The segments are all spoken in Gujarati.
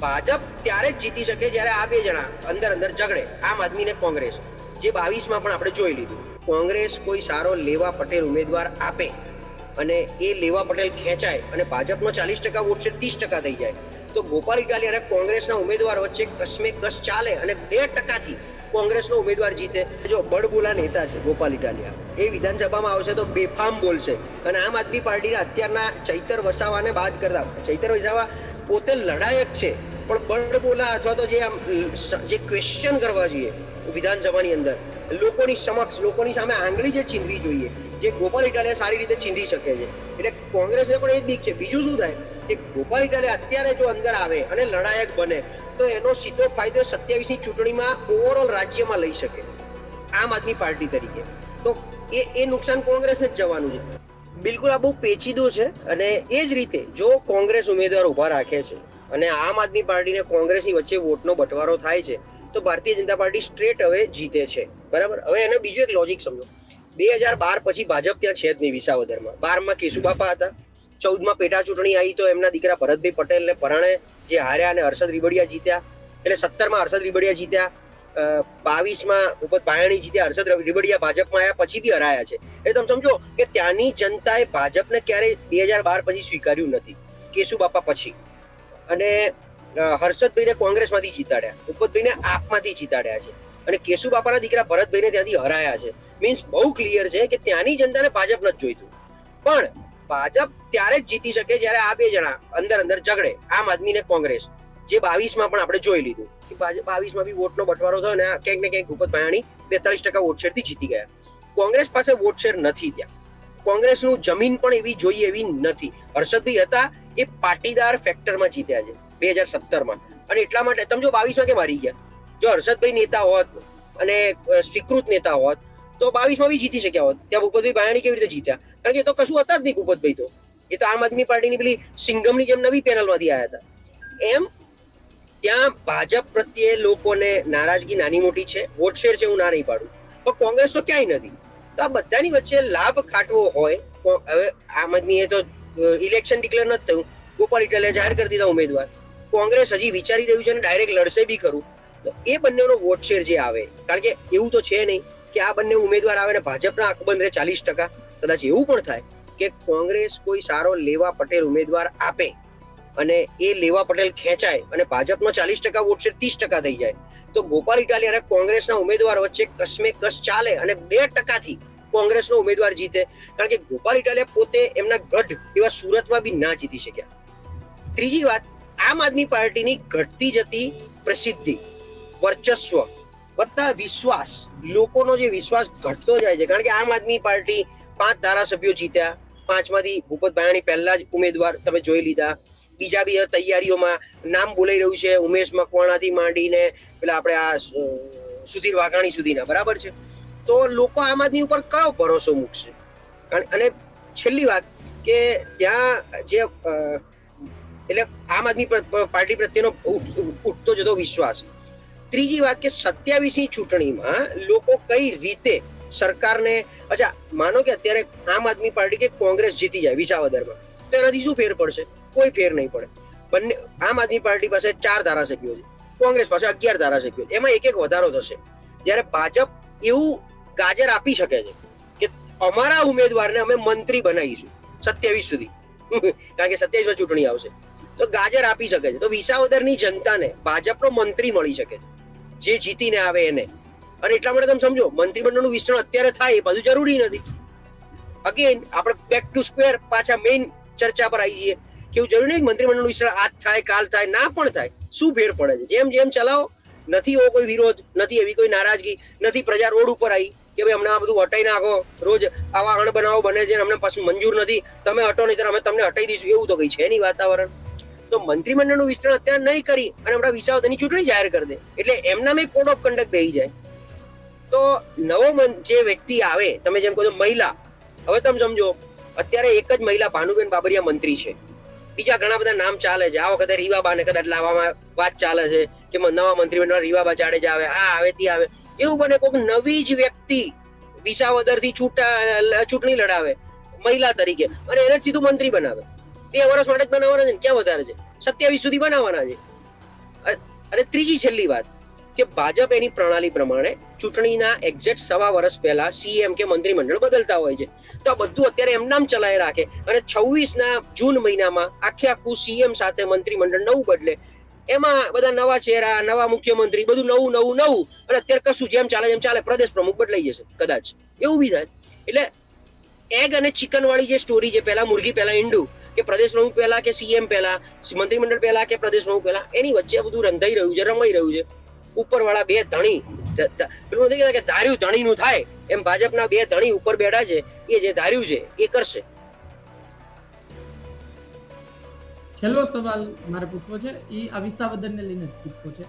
ભાજપ ત્યારે જ જીતી શકે જ્યારે આ બે જણા અંદર અંદર ઝઘડે, આમ આદમી ને કોંગ્રેસ. જે બાવીસમાં પણ આપણે જોઈ લીધું. કોંગ્રેસ કોઈ સારો લેવા પટેલ ઉમેદવાર આપે અને એ લેવા પટેલ ખેંચાય અને ભાજપનો ચાલીસ ટકા વોટ છે, ત્રીસ ટકા થઈ જાય. તો ગોપાલ ઇટાલી અને કોંગ્રેસના ઉમેદવાર વચ્ચે કસમે કસ ચાલે અને બે ટકાથી કોંગ્રેસનો ઉમેદવાર જીતે. જો બડબોલા નેતા છે ગોપાલ ઇટાલિયા, એ વિધાનસભામાં આવશે તો બેફામ બોલશે અને આમ આદમી પાર્ટીના અત્યારના ચૈતર વસાવાને બાદ કરતા, ચૈતર વસાવા પોતે લડાયક છે. પણ બડબોલા અથવા તો જે આમ, જે ક્વેશ્ચન કરવા જોઈએ વિધાનસભાની અંદર, લોકોની સમક્ષ, લોકોની સામે આંગળી જે છીનવી જોઈએ, જે ગોપાલ ઇટાલિયા સારી રીતે છીનવી શકે છે. એટલે કોંગ્રેસને પણ એ દીક છે. બીજું શું થાય? કે ગોપાલ ઇટાલિયા અત્યારે જો અંદર આવે અને લડાયક બને, તો એનો સીધો ફાયદો સત્યાવીસની ચૂંટણીમાં ઓવરઓલ રાજ્યમાં લઈ શકે. આમ આદમી પાર્ટી તરીકે. તો એ એ નુકસાન કોંગ્રેસને જ જવાનું છે. બિલકુલ આ બહુ પેચીદું છે અને એ જ રીતે જો કોંગ્રેસ ઉમેદવાર ઊભા રાખે છે અને આમ આદમી પાર્ટીને કોંગ્રેસની વચ્ચે વોટનો બંટવારો થાય છે, તો ભારતીય જનતા પાર્ટી સ્ટ્રેટ હવે જીતે છે. બરાબર? હવે એને બીજું એક લોજિક સમજો. બે હજાર બાર પછી ભાજપ ત્યાં છે જ નહીં વિસાવદરમાં. બારમાં કેશુબાપા હતા, ચૌદમાં પેટા ચૂંટણી આવી તો એમના દીકરા ભરતભાઈ પટેલને પરણે જે હાર્યા અને હર્ષદ રીબડિયા જીત્યા, એટલે સત્તરમાં હર્ષદ રીબડિયા જીત્યા બાવીસમાં ઉપત પાયાણી જીત્યા હર્ષદ રીબડિયા ભાજપમાં આવ્યા પછી બી હરાયા છે. એટલે તમે સમજો કે ત્યાંની જનતાએ ભાજપને ક્યારેય બે હજાર બાર પછી સ્વીકાર્યું નથી. કેશુબાપા પછી. અને હર્ષદભાઈને કોંગ્રેસમાંથી જીતાડ્યા. ઉપતભાઈને આપમાંથી જીતાડ્યા છે. અને કેશુબાપાના દીકરા ભરતભાઈને ત્યાંથી હરાયા છે. મીન્સ બહુ ક્લિયર છે કે ત્યાંની જનતાને ભાજપ નથી જોઈતું. પણ ભાજપ ત્યારે જ જીતી શકે જ્યારે આ બે જણા અંદર અંદર ઝઘડે. આમ આદમી ને કોંગ્રેસ. જે બાવીસમાં પણ આપણે જોઈ લીધું. બાવીસમાં બી વોટનો બંટવારો થયો ને ક્યાંક ને ક્યાંક ભૂપત ભાયાણી બેતાલીસ ટકા વોટ જીતી ગયા. કોંગ્રેસ પાસે વોટ નથી ત્યાં. કોંગ્રેસનું જમીન પણ એવી જોઈએ એવી નથી. હર્ષદભાઈ હતા એ પાટીદાર ફેક્ટરમાં જીત્યા છે બે હજાર સત્તરમાં. અને એટલા માટે, તમે જો બાવીસમાં કેમ હારી ગયા? જો હર્ષદભાઈ નેતા હોત અને સ્વીકૃત નેતા હોત, તો બાવીસમાં બી જીતી શક્યા હોત. ત્યાં ભૂપતભાઈ ભાયાણી કેવી રીતે જીત્યા? કારણ કે એ તો કશું હતા જ નહીં ભૂપતભાઈ તો. એ તો આમ આદમી પાર્ટીની પેલી સિંગમની જેમ નવી પેનલમાંથી આવ્યા હતા. એમ ત્યાં ભાજપ પ્રત્યે લોકોને નારાજગી નાની મોટી છે, વોટ શેર છે હું ના નહીં પાડું. પણ કોંગ્રેસ તો ક્યાંય નથી. તો આ બધાની વચ્ચે લાભ ખાટવો હોય હવે આમ આદમીએ તો ઇલેક્શન ડિક્લેર નથી થયું. ગોપાલ ઇટલે જાહેર કરી દીધા ઉમેદવાર. કોંગ્રેસ હજી વિચારી રહ્યું છે અને ડાયરેક્ટ લડશે બી ખરું. તો એ બંનેનો વોટ શેર જે આવે, કારણ કે એવું તો છે નહીં કે આ બંને ઉમેદવાર આવે ને ભાજપના આંખબંધ રહે ચાલીસ ટકા. કદાચ એવું પણ થાય કે કોંગ્રેસ કોઈ સારો લેવા પટેલ ઉમેદવાર આપે. અને એ લેવા પટેલ ખેંચાય અને ભાજપનો ચાલીસ ટકા વોટ શેર ત્રીસ ટકા થઈ જાય. તો ગોપાલ ઇટાલી અને કોંગ્રેસના ઉમેદવાર વચ્ચે કસમે કસ ચાલે અને બે ટકાથી કોંગ્રેસનો ઉમેદવાર જીતે. કારણ કે ગોપાલ ઇટાલિયા પોતે એમના ગઢ એવા સુરતમાં બી ના જીતી શક્યા. ત્રીજી વાત, આમ આદમી પાર્ટીની ઘટતી જતી પ્રસિદ્ધિ, વર્ચસ્વ વત્તા વિશ્વાસ, લોકોનો જે વિશ્વાસ ઘટતો જાય છે. કારણ કે આમ આદમી પાર્ટી પાંચ ધારાસભ્યો જીત્યા. પાંચમાંથી ભૂપત ભાયાણી પહેલા જ ઉમેદવાર તમે જોઈ લીધા. બીજા બી તૈયારીઓમાં નામ બોલાઈ રહ્યું છે. ઉમેશ મકવાણાથી માંડીને પેલા આપણે આ સુધીર વાઘાણી સુધીના, બરાબર છે? તો લોકો આમ આદમી ઉપર કયો ભરોસો મૂકશે? અને છેલ્લી વાત કે ત્યાં જે એટલે આમ આદમી પાર્ટી પ્રત્યેનો ઉઠતો જતો વિશ્વાસ. ત્રીજી વાત કે સત્યાવીસની ચૂંટણીમાં લોકો કઈ રીતે સરકારને, અચ્છા, માનો કે અત્યારે આમ આદમી પાર્ટી કે કોંગ્રેસ જીતી જાય વિસાવદરમાં, તો એનાથી શું ફેર પડશે? કોઈ ફેર નહીં પડે. બંને, આમ આદમી પાર્ટી પાસે ચાર ધારાસભ્યો છે. કોંગ્રેસ પાસે અગિયાર ધારાસભ્યો એમાં એક એક વધારો થશે. જ્યારે ભાજપ એવું ગાજર આપી શકે છે કે અમારા ઉમેદવારને અમે મંત્રી બનાવીશું સત્યાવીસ સુધી. કારણ કે સત્યાવીસમાં ચૂંટણી આવશે. તો ગાજર આપી શકે છે. તો વિસાવદરની જનતાને ભાજપનો મંત્રી મળી શકે છે. જે જીતીને આવે એને. અને એટલા માટે તમે સમજો, મંત્રીમંડળનું વિસ્તરણ અત્યારે થાય એ બધું જરૂરી નથી. અગેન આપણે બેક ટુ સ્ક્વેર પાછા મેઇન ચર્ચા પર આવી જઈએ કે એવું જરૂરી નહીં મંત્રીમંડળનું વિસ્તરણ આજ થાય, કાલ થાય, ના પણ થાય, શું ફેર પડે છે? જેમ જેમ ચલાવો, નથી એવો કોઈ વિરોધ, નથી એવી કોઈ નારાજગી, નથી પ્રજા રોડ ઉપર આવી કે ભાઈ અમને આ બધું હટાઈ નાખો, રોજ આવા અણ બનાવો બને છે, અમને પાછું મંજૂર નથી, તમે હટો નહીં તો અમે તમને હટાઈ દઈશું, એવું તો કઈ છે નહીં વાતાવરણ. તો મંત્રીમંડળનું વિસ્તરણ અત્યારે નહીં કરી, અને હમણાં વિસાવદરની ચૂંટણી જાહેર કરી દે, એટલે એમના મેં કોડ ઓફ કન્ડક્ટ બેહી જાય. તો નવો જે વ્યક્તિ આવે, તમે જેમ કહો છો મહિલા, હવે તમે સમજો, અત્યારે એક જ મહિલા ભાનુબેન બાબરિયા મંત્રી છે. બીજા ઘણા બધા નામ ચાલે છે. આ વખતે રીવાબાને કદાચ લાવવામાં વાત ચાલે છે કે નવા મંત્રીમંડળ રીવાબા જાડેજા આવે, આ આવે, તે આવે. એવું બને કોઈક નવી જ વ્યક્તિ વિસાવદરથી ચૂંટા ચૂંટણી લડાવે, મહિલા તરીકે. અને એને જ સીધું મંત્રી બનાવે. બે વર્ષ માટે જ બનાવવાના છે ક્યાં વધારે છે? સત્યાવીસ સુધી બનાવવાના છે. અને ત્રીજી છેલ્લી વાત. કે ભાજપ એની પ્રણાલી પ્રમાણે ચૂંટણીના એક્ઝેક્ટ સવા વર્ષ પહેલા સીએમ કે મંત્રીમંડળ બદલતા હોય છે. તો આ બધું અત્યારે એમ નામ ચલાવી રાખે અને છવ્વીસના જૂન મહિનામાં આખે આખું સીએમ સાથે મંત્રીમંડળ નવું બદલે. એમાં બધા નવા ચહેરા, નવા મુખ્યમંત્રી, બધું નવું નવું નવું. અને અત્યારે કશું જેમ ચાલે જેમ ચાલે, પ્રદેશ પ્રમુખ બદલાઈ જશે, કદાચ. એવું બી થાય. એટલે એગ અને ચિકન વાળી જે સ્ટોરી છે, પહેલા મુરગી પહેલા ઈંડું, કે પ્રદેશ પ્રમુખ પહેલા કે સીએમ પહેલા, મંત્રીમંડળ પહેલા કે પ્રદેશ પ્રમુખ પહેલા, એની વચ્ચે બધું રંધાઈ રહ્યું છે, રમાઈ રહ્યું છે. ઉપરવાળા બે ધણી પેલું નથી કે ધાર્યું ધણીનું થાય, એમ ભાજપના બે ધણી ઉપર બેઠા છે, એ જે ધાર્યું છે, એ કરશે. છેલ્લો સવાલ મારે પૂછવો છે એ આ લઈને પૂછવો છે.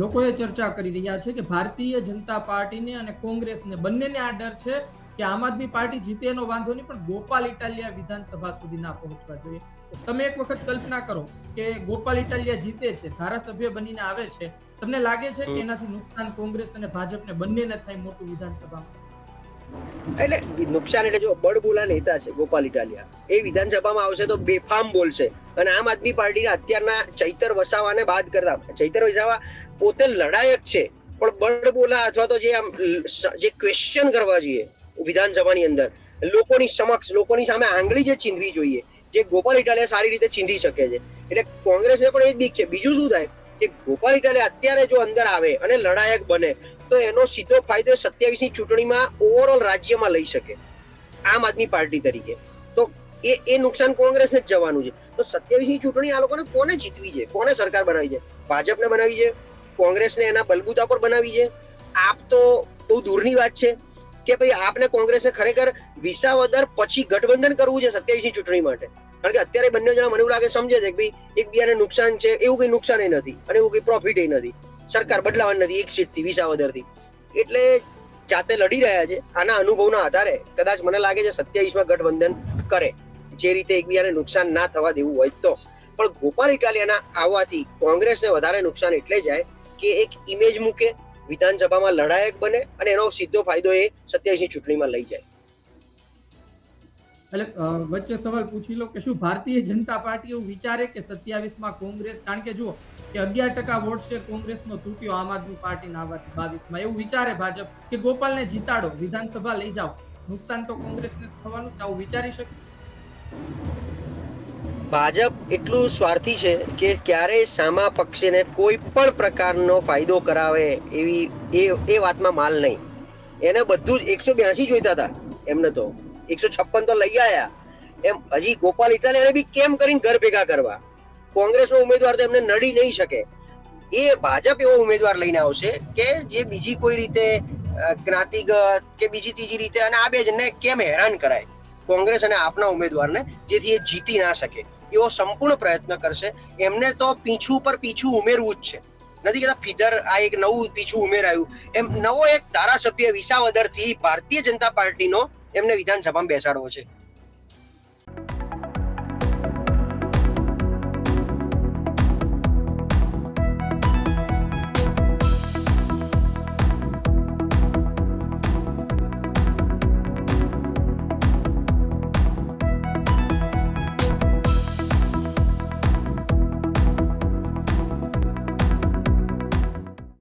લોકોએ ચર્ચા કરી રહ્યા છે કે ભારતીય જનતા પાર્ટીને અને કોંગ્રેસને બંનેને આ ડર છે કે આમ આદમી પાર્ટી જીતે એનો વાંધો નહીં, પણ ગોપાલ ઇટાલિયા વિધાનસભા સુધી ના પહોંચવા જોઈએ. તમે એક વખત કલ્પના કરો કે ગોપાલ ઇટાલિયા જીતે છે, ધારાસભ્ય બનીને આવે છે તમને લાગે છે કે એનાથી નુકસાન કોંગ્રેસ અને ભાજપને બંનેને થાય મોટું વિધાનસભામાં એટલે નુકસાન એટલે જો બળબોલા નેતા છે ગોપાલ ઇટાલિયા. એ વિધાનસભામાં આવશે તો બેફામ બોલશે. અને આમ આદમી પાર્ટીના અત્યારના ચૈતર વસાવાને બાદ કરતા ચૈતર વસાવા પોતે લડાયક છે પણ બળબોલા અથવા તો જે આમ જે ક્વેશ્ચન કરવા જોઈએ વિધાનસભાની અંદર લોકોની સમક્ષ લોકોની સામે આંગળી જે ચીંધવી જોઈએ જે ગોપાલ ઇટાલિયા સારી રીતે ચીંધી શકે છે. એટલે કોંગ્રેસને પણ એ જ બીક છે. બીજું શું થાય? કે ગોપાલ ઇટાલિયા અત્યારે જો અંદર આવે અને લડાયક બને, તો એનો સીધો ફાયદો સત્યાવીસની ચૂંટણીમાં ઓવરઓલ રાજ્યમાં લઈ શકે, આમ આદમી પાર્ટી તરીકે. તો એ એ નુકસાન કોંગ્રેસને જ જવાનું છે. તો સત્યાવીસની ચૂંટણી આ લોકોને કોને જીતવી છે? કોને સરકાર બનાવી છે? ભાજપને બનાવી છે? કોંગ્રેસને એના બલબૂતા પર બનાવી છે? આપ તો બહુ દૂરની વાત છે કે ભાઈ આપને કોંગ્રેસને ખરેખર વિસાવદર પછી ગઠબંધન કરવું છે સત્યાવીસની ચૂંટણી માટે. કારણ કે અત્યારે બંને જણા મને એવું લાગે, સમજે છે કે ભાઈ એકબીજાને નુકસાન છે, એવું કઈ નુકસાન નથી અને એવું કઈ પ્રોફિટ નથી. સરકાર બદલાવાની નથી, એક સીટથી વિસાવદરથી એટલે જાતે લડી રહ્યા છે, આના અનુભવના આધારે કદાચ મને લાગે છે સત્યાવીસમાં ગઠબંધન કરે, જે રીતે એકબીજાને નુકસાન ના થવા દેવું હોય તો. પણ ગોપાલ ઇટાલિયાના આવવાથી કોંગ્રેસને વધારે નુકસાન એટલે જાય કે એક ઇમેજ મૂકે, વિધાનસભામાં લડાયક બને અને એનો સીધો ફાયદો એ સત્યાવીસની ચૂંટણીમાં લઈ જાય. એટલે વચ્ચે સવાલ પૂછી લો કે શું ભારતીય જનતા પાર્ટી એવું વિચારે કે સત્યાવીસમાં કોંગ્રેસ, કારણ કે જુઓ કે અગિયાર ટકા વોટ શેર કોંગ્રેસનો તૂટ્યો આમ આદમી પાર્ટીના આવવાથી બાવીસમાં. એવું વિચારે ભાજપ કે ગોપાલને જીતાડો, વિધાનસભા લઈ જાઓ. નુકસાન તો કોંગ્રેસને થવાનું આવું વિચારી શકે? ભાજપ એટલું સ્વાર્થી છે કે ક્યારેય સામા પક્ષને કોઈ પણ પ્રકારનો ફાયદો કરાવે એવી, એ એ વાતમાં માલ નહીં. એને બધું જ એકસો બ્યાસી જોઈતા હતા એમને તો. એકસો છપ્પન તો લઈ આવ્યા એમ હજી ગોપાલ ઇટાલિયાને બી કેમ કરીને ઘર ભેગા કરવા? કોંગ્રેસનો ઉમેદવાર તો એમને નડી નહીં શકે. એ ભાજપ એવો ઉમેદવાર લઈને આવશે કે જે બીજી કોઈ રીતે જ્ઞાતિગત કે બીજી ત્રીજી રીતે અને આ બે જણને કેમ હેરાન કરાય? કોંગ્રેસ અને આપના ઉમેદવારને જેથી એ જીતી ના શકે. એવો સંપૂર્ણ પ્રયત્ન કરશે. એમને તો પીછું પર પીછું ઉમેરવું જ છે. નથી કહેતા ફીધર આ એક નવું પીછું ઉમેરાયું. એમ નવો એક ધારાસભ્ય વિસાવદરથી ભારતીય જનતા પાર્ટીનો એમને વિધાનસભામાં બેસાડવો છે.